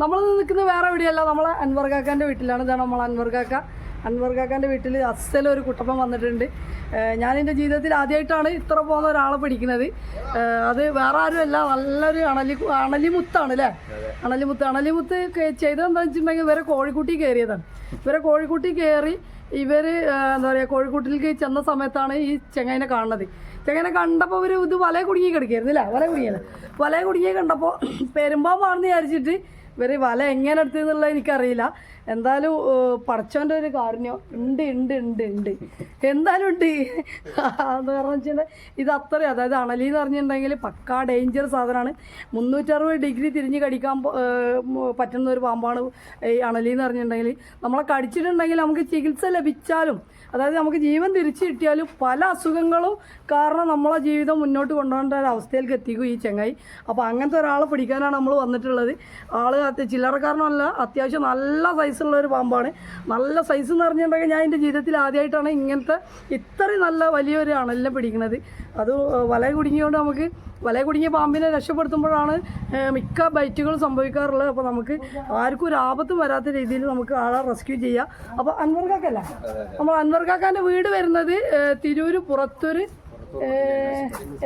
നമ്മൾ നിൽക്കുന്നത് വേറെ എവിടെയല്ല നമ്മളെ അൻവർ കാക്കാന്റെ വീട്ടിലാണ്. ഇതാണ് നമ്മളെ അൻവർ കാക്ക. അൻവർ വീട്ടിൽ അസലൊരു കുട്ടപ്പം വന്നിട്ടുണ്ട്. ഞാൻ എന്റെ ജീവിതത്തിൽ ആദ്യമായിട്ടാണ് ഇത്ര പോകുന്ന ഒരാളെ പിടിക്കുന്നത്. അത് വേറെ ആരുമല്ല നല്ലൊരു അണലി അണലിമുത്താണ് അല്ലേ? അണലിമുത്ത്. അണലിമുത്ത് ചെയ്തതെന്താണെന്ന് വെച്ചിട്ടുണ്ടെങ്കിൽ ഇവരെ കോഴിക്കുട്ടി കയറിയതാണ്. ഇവരെ കോഴിക്കുട്ടി കയറി ഇവർ എന്താ പറയുക കോഴിക്കോട്ടിലേക്ക് ചെന്ന സമയത്താണ് ഈ ചെങ്ങൈനെ കാണുന്നത്. ചെങ്ങനെ കണ്ടപ്പോൾ ഇവർ ഇത് വല കുടുങ്ങി കിടക്കായിരുന്നില്ല വല കുടുങ്ങിയല്ല വല കുടുങ്ങി കണ്ടപ്പോൾ പെരുമ്പാമ്പാണെന്ന് വിചാരിച്ചിട്ട് ഇവർ വല എങ്ങനെ എടുത്തെന്നുള്ളത് എനിക്കറിയില്ല. എന്തായാലും പടച്ചോന്റെ ഒരു കാരുണ്യം. ഉണ്ട് ഉണ്ട് ഉണ്ട് ഉണ്ട്. എന്തായാലും ഉണ്ട്. എന്ന് പറഞ്ഞു വെച്ചിട്ടുണ്ടെങ്കിൽ ഇത് അത്രയും അതായത് അണലി എന്ന് പറഞ്ഞിട്ടുണ്ടെങ്കിൽ പക്കാ ഡേഞ്ചർ സാധനമാണ്. മുന്നൂറ്ററുപത് ഡിഗ്രി തിരിഞ്ഞ് കടിക്കാൻ പറ്റുന്ന ഒരു പാമ്പാണ് ഈ അണലി എന്ന് പറഞ്ഞിട്ടുണ്ടെങ്കിൽ. നമ്മളെ കടിച്ചിട്ടുണ്ടെങ്കിൽ നമുക്ക് ചികിത്സ ലഭിച്ചാലും അതായത് നമുക്ക് ജീവൻ തിരിച്ചു കിട്ടിയാലും പല അസുഖങ്ങളും കാരണം നമ്മളെ ജീവിതം മുന്നോട്ട് കൊണ്ടുപോകേണ്ട ഒരു അവസ്ഥയിലേക്ക് എത്തിക്കും ഈ ചെങ്ങായി. അപ്പോൾ അങ്ങനത്തെ ഒരാളെ പിടിക്കാനാണ് നമ്മൾ വന്നിട്ടുള്ളത്. ആൾ ചില്ലറക്കാരനല്ല അത്യാവശ്യം നല്ല സൈസുള്ള ഒരു പാമ്പാണ്. നല്ല സൈസ് എന്ന് പറഞ്ഞിട്ടുണ്ടെങ്കിൽ ഞാൻ എന്റെ ജീവിതത്തിൽ ആദ്യമായിട്ടാണ് ഇങ്ങനത്തെ ഇത്രയും നല്ല വലിയൊരു അണലിനെ പിടിക്കുന്നത്. അത് വല കുടുങ്ങിയോണ്ട് നമുക്ക് വല കുടുങ്ങിയ പാമ്പിനെ രക്ഷപ്പെടുത്തുമ്പോഴാണ് മിക്ക ബൈറ്റുകളും സംഭവിക്കാറുള്ളത്. അപ്പോൾ നമുക്ക് ആർക്കും ഒരു ആപത്തും വരാത്ത രീതിയിൽ നമുക്ക് ആളെ റെസ്ക്യൂ ചെയ്യാം. അപ്പോൾ അൻവർ കാക്കല്ല നമ്മൾ അൻവർ കാക്കാന്റെ വീട് വരുന്നത് തിരൂർ തിരൂര് പുറത്തൊരു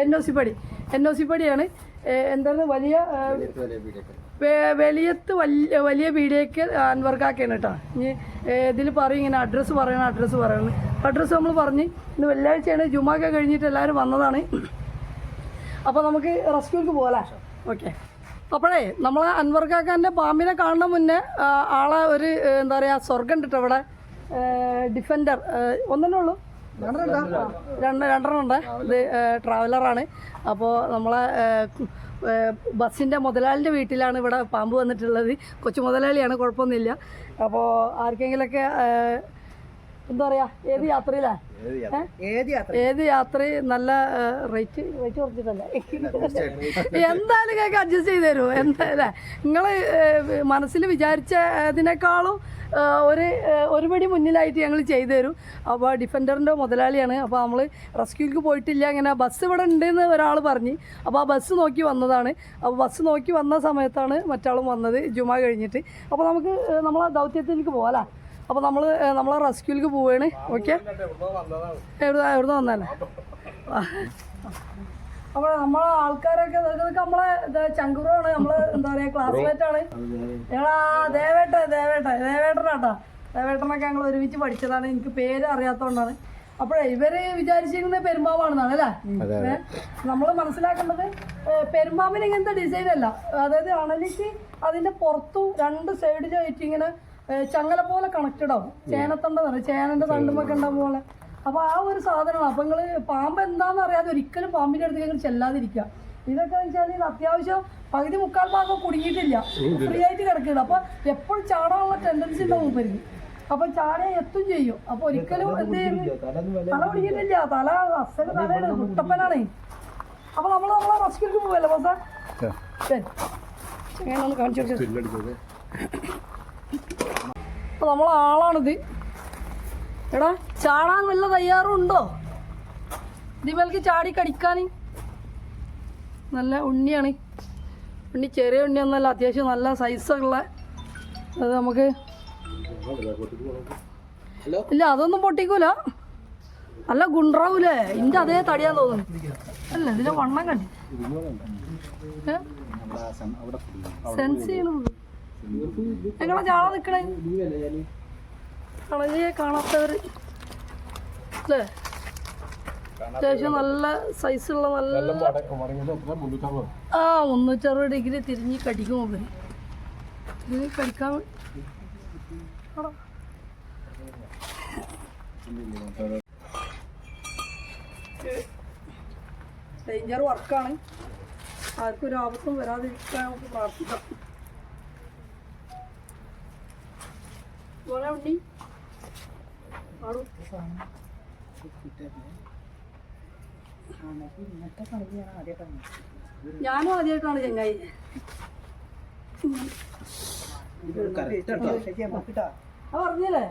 എൻ ഒ സി പടി. എൻ ഒ സി പടിയാണ്. എന്താണ് വലിയ ഏഹ്, വേ- വലിയ വലിയ പീഡിയക്ക് അൻവർ കാക്കയാണ് കേട്ടോ. ഇനി ഇതിൽ പറയും ഇങ്ങനെ അഡ്രസ്സ് പറയണം അഡ്രസ്സ് പറയണം. അഡ്രസ്സ് നമ്മൾ പറഞ്ഞ് ഇന്ന് വെള്ളിയാഴ്ചയാണ് ജുമാക്ക കഴിഞ്ഞിട്ട് എല്ലാവരും വന്നതാണ്. അപ്പോൾ നമുക്ക് റെസ്ക്യൂക്ക് പോകാം ഓക്കെ. അപ്പോഴേ നമ്മൾ അൻവർക്കാക്കാന്റെ പാമ്പിനെ കാണുന്ന മുന്നേ ആളെ ഒരു എന്താ പറയുക സ്വർഗം ഉണ്ട് അവിടെ ഡിഫൻഡർ ഒന്നല്ലേ ഉള്ളൂ? രണ്ട് രണ്ടെണ്ണം ഉണ്ട്. ഇത് ട്രാവലറാണ്. അപ്പോൾ നമ്മളെ ബസ്സിന്റെ മുതലാളിന്റെ വീട്ടിലാണ് ഇവിടെ പാമ്പ് വന്നിട്ടുള്ളത്. കൊച്ചു മുതലാളിയാണ് കുഴപ്പമൊന്നുമില്ല. അപ്പോൾ ആർക്കെങ്കിലൊക്കെ എന്താ പറയാ ഏത് യാത്രയിലാ? ഏത് യാത്ര? നല്ല റേറ്റ് റേറ്റ് കുറച്ചിട്ടല്ലേ? എന്തായാലും കേക്ക് അഡ്ജസ്റ്റ് ചെയ്ത് തരുമോ എന്തായാലും നിങ്ങൾ മനസ്സിൽ വിചാരിച്ചതിനേക്കാളും ഒരു ഒരുപടി ഒരു പടി മുന്നിലായിട്ട് ഞങ്ങൾ ചെയ്തു തരും. അപ്പോൾ ഡിഫൻഡറിന്റെ മുതലാളിയാണ്. അപ്പോൾ നമ്മൾ റെസ്ക്യൂക്ക് പോയിട്ടില്ല അങ്ങനെ ബസ് ഇവിടെ ഉണ്ടെന്ന് ഒരാൾ പറഞ്ഞ്. അപ്പോൾ ആ ബസ് നോക്കി വന്നതാണ്. അപ്പോൾ ബസ് നോക്കി വന്ന സമയത്താണ് മറ്റാളും വന്നത് ജുമാ കഴിഞ്ഞിട്ട്. അപ്പോൾ നമുക്ക് നമ്മൾ നമ്മളെ ദൗത്യത്തിലേക്ക് പോകാം അപ്പോൾ നമ്മൾ നമ്മളെ റെസ്ക്യൂലേക്ക് പോവുകയാണ് ഓക്കെ? എവിടെ എവിടെ വന്നാലേ അപ്പോൾ നമ്മളെ ആൾക്കാരൊക്കെ ഇതൊക്കെ നമ്മളെ ചങ്കുറാണ് നമ്മൾ എന്താ പറയാ ക്ലാസ്മേറ്റ് ആണ് ഞങ്ങളാ ദേവേട്ട ദേവേട്ട ദേവേട്ടനാട്ടാ. ദേവേട്ടനൊക്കെ ഞങ്ങൾ ഒരുമിച്ച് പഠിച്ചതാണ്. എനിക്ക് പേര് അറിയാത്തതുകൊണ്ടാണ് അപ്പോഴേ ഇവർ വിചാരിച്ചിരിക്കുന്നത് പെരുമ്പാവാണെന്നാണ് അല്ലേ? നമ്മൾ മനസ്സിലാക്കേണ്ടത് പെരുമ്പാമ്പിന് ഇങ്ങനത്തെ ഡിസൈൻ അല്ല. അതായത് അണലിക്ക് അതിന്റെ പുറത്തും രണ്ട് സൈഡിലായിട്ട് ഇങ്ങനെ ചങ്ങല പോലെ കണക്റ്റഡ് ആവും. ചേനത്തണ്ട പറയും ചേനന്റെ തണ്ടുമൊക്കെ ഉണ്ടാവും പോലെ. അപ്പൊ ആ ഒരു സാധനമാണ്. അപ്പൊ നിങ്ങൾ പാമ്പ് എന്താന്ന് അറിയാതെ ഒരിക്കലും പാമ്പിന്റെ അടുത്തേക്ക് നിങ്ങൾ ചെല്ലാതിരിക്കുക. ഇതൊക്കെ വെച്ചാൽ ഇത് അത്യാവശ്യം പകുതി മുക്കാൽ ഭാഗം കുടുങ്ങിയിട്ടില്ല. ഫ്രീ ആയിട്ട് കിടക്കുകയാണ് അപ്പൊ എപ്പോഴും ചാടാനുള്ള ടെൻഡൻസി ഉണ്ടാവും പരിധി അപ്പൊ ചാടിയ എത്തും ചെയ്യും. അപ്പൊ ഒരിക്കലും എന്ത് ചെയ്യും? തല പിടിക്കുന്നില്ല തല അസല തലയാണ് മുട്ടപ്പനാണ്. അപ്പൊ നമ്മൾ നമ്മളെ റെസ്ക്യൂക്ക് പോവല്ലേ ബോസാ? ശരി. ഞാൻ ഒന്ന് കാണിച്ചു കൊടുത്തു അപ്പൊ നമ്മളെ ആളാണിത് എടാ ചാടാൻ വല്ല തയ്യാറുണ്ടോ ഇതിമേൽക്ക് ചാടി കടിക്കാൻ നല്ല ഉണ്ണിയാണ്. ഉണ്ണി ചെറിയ ഉണ്ണിയൊന്നല്ല അത്യാവശ്യം നല്ല സൈസുള്ള അത് നമുക്ക് ഇല്ല അതൊന്നും പൊട്ടിക്കൂല. നല്ല ഗുണ്ടാവൂലേ ഇന്റെ അതേ തടിയാൻ തോന്നുന്നു. അല്ല ഇതിന്റെ വണ്ണം കണ്ടി. സെൻസ് ചെയ്യണത്. എങ്ങനെ ചാള നിക്കണേ. കളരിയെ കാണാത്തവർ അല്ലേ അത്യാവശ്യം നല്ല സൈസുള്ള നല്ല ആ മുന്നൂറ്ററുപത് ഡിഗ്രി തിരിഞ്ഞ് കടിക്കും അവർ. തിരിഞ്ഞ് കടിക്കാൻ. ഡേഞ്ചർ വർക്കാണ്. ആർക്കും ഒരു ആപത്തും വരാതിരിക്കാൻ നമുക്ക് പ്രാർത്ഥിക്കാം. ഞാനും ആദ്യമായിട്ടാണ് ചെങ്ങായി പറഞ്ഞല്ലേ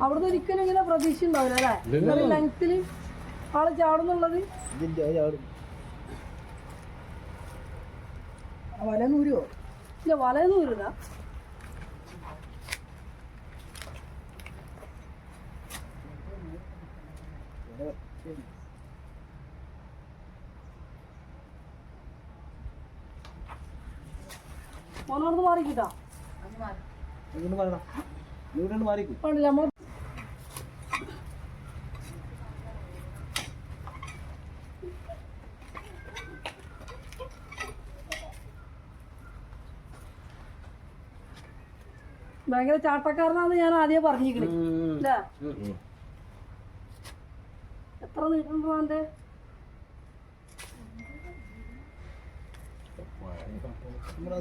അവിടുന്ന് ഒരിക്കലും ഇങ്ങനെ പ്രതീക്ഷ ഉണ്ടാവില്ല അല്ലേ? ഇത്ര ലെങ്ത്തിൽ ആൾ ചാടുന്നുള്ളത് ആ വല നൂരുവോ ഇല്ല വല വരില്ല മോനോട് മാറിക്കിട്ടാ. ഇങ്ങോട്ട് മാറിക്കും. ഭയങ്കര ചാട്ടക്കാരനാന്ന് ഞാൻ ആദ്യം പറഞ്ഞിരിക്കണേ. അല്ലേ എത്ര നീട്ടുണ്ടോ അവന്റെ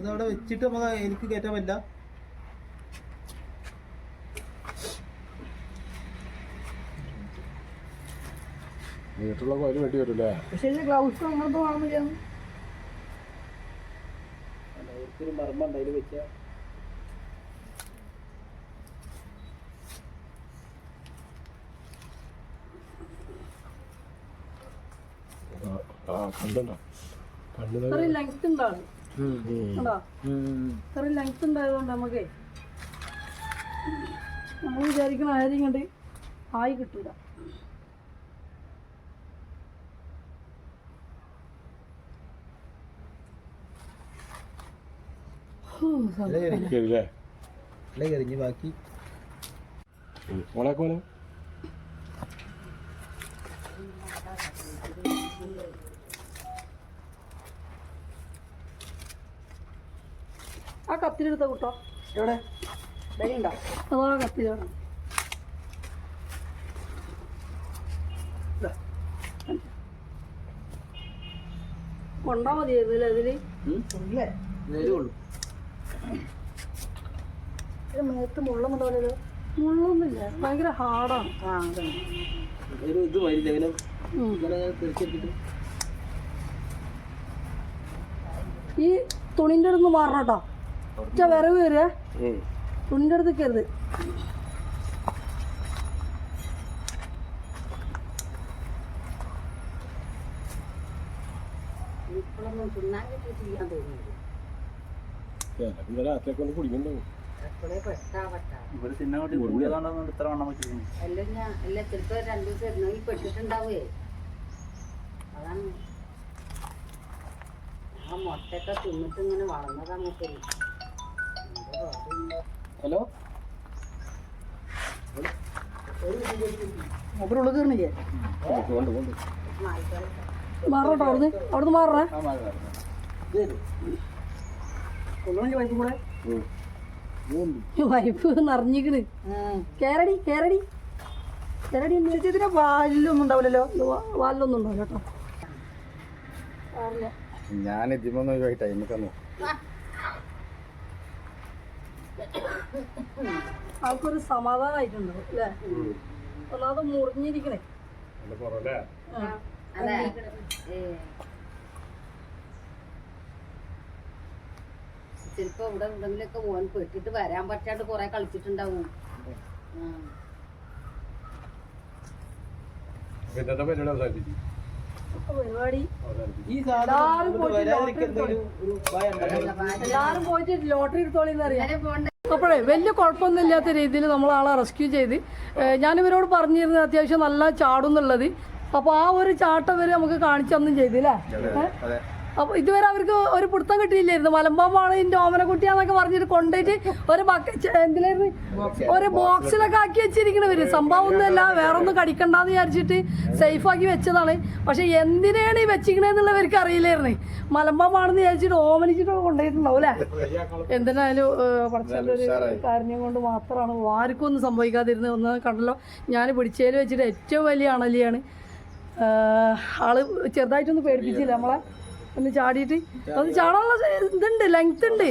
അവിടെ വെച്ചിട്ട് നമുക്ക് എനിക്ക് കയറ്റാൻ പറ്റില്ല. വരില്ലേ? പക്ഷെ ഇത് ഗ്ലൗസ് അങ്ങനത്തെ ആ കണ്ടോ കണ്ണു ലെങ്ത് ഉണ്ടാവും കണ്ടോ? ഇത്രയും ലെങ്ത് ഉണ്ടായതുകൊണ്ട് നമുക്ക് നമ്മൾ വിചാരിക്കണ ആരും കണ്ട് ആയി കിട്ടൂല. ബാക്കി. മോളെ. ആ കത്തിലെടുത്ത കുട്ടോ? എവിടെ? അതോ ആ കത്തിലാണ് കൊണ്ടാ മതിയായിരുന്നില്ലേ അതിൽ. മേത്ത് മുള്ള മുതലത് മുള്ളൊന്നുമില്ല. ഭയങ്കര ഹാർഡാണ്. ആ അതാണ്. ഒരു ഇത് വരില്ല. ഇങ്ങനെ ഇങ്ങനെ തിരിച്ചെടുത്തിട്ട് ഈ തുണിന്റെ അടുത്ത് മാറണം കേട്ടോ. ഒറ്റ വിറവ് വരിക. തുണ്ടെടുത്തിക്കരുത് ഇപ്പോഴൊന്നും തിന്നാൻ കിട്ടിയിട്ടില്ല തോന്നുന്നു ഇവിടെ തിന്നാൻ കൂടിയതാണെന്ന് ഇത്ര വണ്ണം വെച്ചിരുന്നു അല്ല ഞാൻ അല്ല ചിലപ്പോ രണ്ടു ദിവസം ഇരുന്നെങ്കിൽ പെട്ടിട്ടുണ്ടാവേ. അതാണ്. ആ മുട്ടയൊക്കെ തിന്നിട്ട് ഇങ്ങനെ വളർന്നതാ മൂപ്പര് ഹലോ? മൂപ്പരുള്ളത് കയറണില്ലേ? കൊണ്ട് കൊണ്ട് മാറണം കേട്ടോ അവിടുന്ന്? അവിടുന്ന് മാറണേ? വൈഫ് നിറഞ്ഞിക്കണ് കേരടി കേരടി കേരടി ഇതിന്റെ വാലിലൊന്നും ഉണ്ടാവില്ലല്ലോ? വാലിലൊന്നും ഉണ്ടാവില്ല കേട്ടോ. അറിയില്ല. ഞാൻ ഇതിമൊന്നും ആൾക്കൊരു സമാധാനമായിട്ടുണ്ടാവും അല്ലേ? അല്ലാതെ മുറിഞ്ഞിരിക്കണേ. ചിലപ്പോ ഇവിടെ എന്തെങ്കിലുമൊക്കെ ഓൻ പെട്ടിട്ട് വരാൻ പറ്റാണ്ട് കൊറേ കളിച്ചിട്ടുണ്ടാവും. പരിപാടി? എല്ലാരും പോയിട്ട് ലോട്ടറി എടുത്തോളിന്ന് അറിയാം ഇന്നലെ പോണ്ട? അപ്പോഴേ വലിയ കുഴപ്പമൊന്നും ഇല്ലാത്ത രീതിയിൽ നമ്മൾ ആളെ റെസ്ക്യൂ ചെയ്ത് ഞാനിവരോട് പറഞ്ഞിരുന്നത് അത്യാവശ്യം നല്ല ചാടും എന്നുള്ളത് അപ്പോൾ ആ ഒരു ചാട്ടം വരെ നമുക്ക് കാണിച്ചു തന്നും ചെയ്തില്ലേ അപ്പോൾ ഇതുവരെ അവർക്ക് ഒരു പിടുത്തം കിട്ടിയില്ലായിരുന്നു. മലമ്പാമ്പാണ് ഇതിന്റെ ഓമനക്കുട്ടിയാന്നൊക്കെ പറഞ്ഞിട്ട് കൊണ്ടുപോയിട്ട് ഒരു ബക്ക ചെ- എന്തിലായിരുന്നു ഒരു ബോക്സിലൊക്കെ ആക്കി വെച്ചിരിക്കണവര് സംഭവം ഒന്നുമല്ല വേറെ ഒന്നും കടിക്കണ്ടെന്ന് വിചാരിച്ചിട്ട് സേഫാക്കി ആക്കി വെച്ചതാണ്. പക്ഷെ എന്തിനാണ് ഈ വെച്ചിക്കണേന്നുള്ളവർക്ക് അറിയില്ലായിരുന്നു. മലമ്പാമ്പാണെന്ന് വിചാരിച്ചിട്ട് ഓമനിച്ചിട്ട് കൊണ്ടുപോയിട്ടുണ്ടാവും അല്ലേ? എന്തിനായാലും പഠിച്ചൊരു കാര്യം കൊണ്ട് മാത്രമാണ്. ആർക്കും ഒന്നും സംഭവിക്കാതിരുന്നത്. ഒന്ന് കണ്ടല്ലോ ഞാൻ പിടിച്ചേൽ വെച്ചിട്ട് ഏറ്റവും വലിയ അണലിയാണ്. ആൾ ചെറുതായിട്ടൊന്ന് പേടിപ്പിച്ചില്ല നമ്മളെ. ഒന്ന് ചാടിയിട്ട്. അത് ചാടാനുള്ള ഇതുണ്ട് ലെങ്ത് ഉണ്ട്.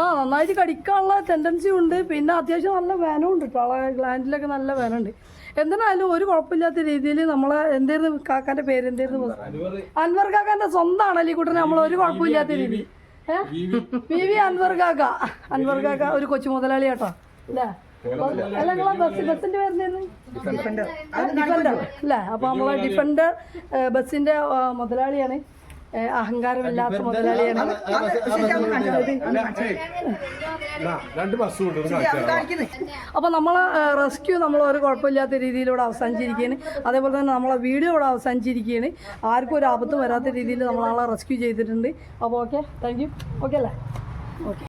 ആ നന്നായിട്ട് കടിക്കാനുള്ള ടെൻഡൻസി ഉണ്ട്. പിന്നെ അത്യാവശ്യം നല്ല വേനം ഉണ്ട് കേട്ടോ. ഗ്ലാൻഡിലൊക്കെ നല്ല വേനുണ്ട് എന്തിനായാലും ഒരു കുഴപ്പമില്ലാത്ത രീതിയിൽ നമ്മളെ എന്തായിരുന്നു കാക്കാന്റെ പേര് എന്തായിരുന്നു അൻവർ. കാക്കാന്റെ സ്വന്തമാണ് ഈ കുട്ടനെ നമ്മൾ ഒരു കുഴപ്പമില്ലാത്ത രീതി. V V. അൻവർ കാക്ക. അൻവർ കാക്ക ഒരു കൊച്ചു മുതലാളി കേട്ടോ. അല്ലേ? അല്ല നിങ്ങളെ ബസ് ബസ്സിന്റെ പേരെന്തായിരുന്നു? ഡിഫൻഡർ. അല്ലേ? അപ്പൊ നമ്മളെ ഡിഫൻഡർ ബസ്സിന്റെ മുതലാളിയാണ്. അഹങ്കാരമില്ലാത്ത മുതലാളിയാണ്. അപ്പോൾ നമ്മളെ റെസ്ക്യൂ നമ്മൾ ഒരു കുഴപ്പമില്ലാത്ത രീതിയിലൂടെ അവസാനിച്ചിരിക്കുകയാണ് അതേപോലെ തന്നെ നമ്മളെ വീഡിയോ ഇവിടെ അവസാനിച്ചിരിക്കുകയാണ് ആർക്കും ഒരു ആപത്തും വരാത്ത രീതിയിൽ നമ്മളാളെ റെസ്ക്യൂ ചെയ്തിട്ടുണ്ട്. അപ്പോൾ ഓക്കെ താങ്ക് യു. ഓക്കെ അല്ലേ? ഓക്കെ.